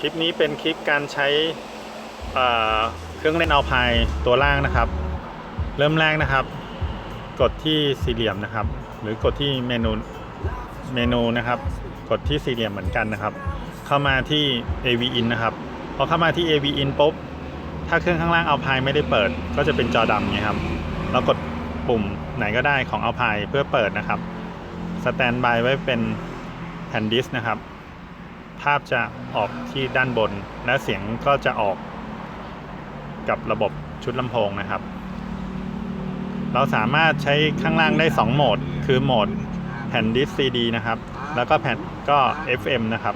คลิปนี้เป็นคลิปการใช้เเครื่องเล่นเอาพายตัวล่างนะครับ เริ่มแรกนะครับ กดที่สี่เหลี่ยมนะครับ หรือกดที่เมนูเมนูนะครับ กดที่สี่เหลี่ยมเหมือนกันนะครับ เข้ามาที่ AV in นะครับพอเข้ามาที่ AV in ปุ๊บถ้าเครื่องข้างล่างเอาพายไม่ได้เปิด ก็จะเป็นจอดำไงครับเรากดปุ่มไหนก็ได้ของเอาพายเพื่อเปิดนะครับสแตนบายไว้เป็นแผ่นดิสก์นะครับ ภาพจะออกที่ด้านบน และเสียงก็จะออกกับระบบชุดลำโพงนะครับ เราสามารถใช้ข้างล่างได้ 2 โหมด คือโหมดแผ่นดิสซีดีนะครับ แล้วก็แผ่นก็ FM นะครับ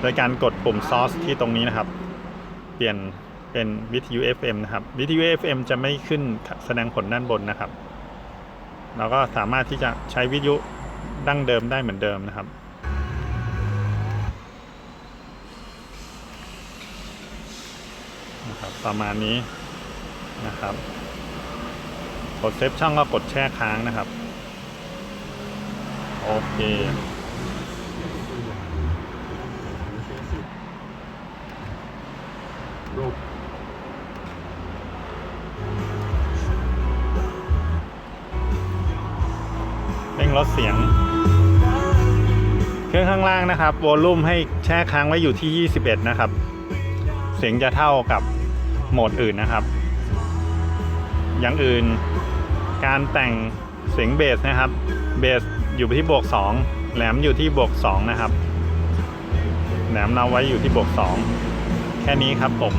โดยการกดปุ่ม source ที่ตรงนี้นะครับ เปลี่ยนเป็นวิทยุ FM นะครับ วิทยุ FM จะไม่ขึ้นแสดงผลด้านบนนะครับ เราก็สามารถที่จะใช้วิทยุดั้งเดิมได้เหมือนเดิมนะครับ นะครับประมาณนี้นะครับกดเซฟช่องก็กดแช่ค้างนะครับ โอเคเร่งลดเสียง เครื่องข้างล่างนะครับ วอลลุ่มให้แช่ค้างไว้อยู่ที่ 21 นะครับ สียงจะเท่ากับโหมดอื่นนะครับ อย่างอื่นการแต่งเสียงเบสนะครับ เบสอยู่ที่บวก 2 แหลมอยู่ที่บวก 2 นะครับ แหลมเราไว้อยู่ที่บวก 2 แค่นี้ครับผม